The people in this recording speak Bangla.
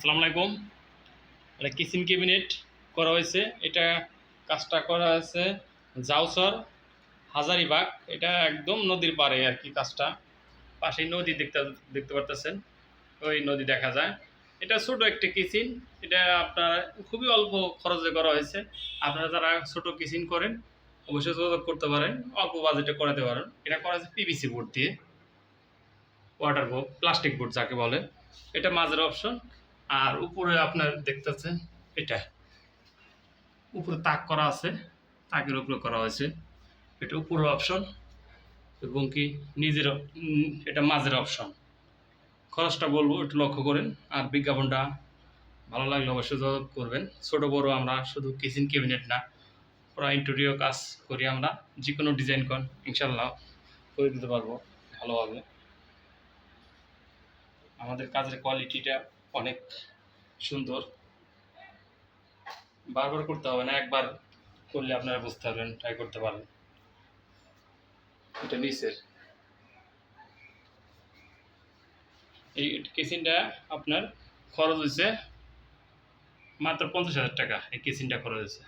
আসসালামু আলাইকুম। এটা কিচেন ক্যাবিনেট করা হয়েছে। এটা কাজটা করা হয়েছে জাউসর হাজারিবাগ এটা একদম নদীর পাড়ে আর কি কাজটা। পাশেই নদী দেখতে দেখতে পারতেছেন। ওই নদী দেখা যায়। এটা ছোট একটা কিচেন। এটা আপনার খুবই অল্প খরচে করা হয়েছে। আপনারা যারা ছোট কিচেন করেন, অবশ্যই যোগাযোগ করতে পারেন। অল্প বাজেটে করাতে পারেন। এটা করা হয়েছে পিভিসি বোর্ড দিয়ে। ওয়াটার বোর্ড প্লাস্টিক বোর্ড যাকে বলে। এটা মাঝের অপশন আর উপরে আপনার দেখতেছেন এটা। উপরে তাক করা আছে, তাকের উপরে করা হয়েছে। এটা উপরের অপশন এবং কি নিজের এটা মাঝের অপশন খরচটা বলব একটু লক্ষ্য করেন, আর বিজ্ঞাপনটা ভালো লাগলে অবশ্যই যোগাযোগ করবেন। ছোট, বড় আমরা শুধু কিচেন ক্যাবিনেট না, পুরো ইন্টেরিয়র কাজ করি আমরা। যে কোনো ডিজাইন করেন ইনশাল্লাহ করে দিতে পারব ভালোভাবে। আমাদের কাজের কোয়ালিটিটা অনেক সুন্দর। বারবার করতে হবে না, একবার করলে আপনারা বুঝতে পারবেন ট্রাই করতে পারেন এটা নিচের। এই কেসিনটা আপনার খরচ হয়েছে মাত্র পঞ্চাশ হাজার টাকা, এই কেসিনটা খরচ হয়েছে।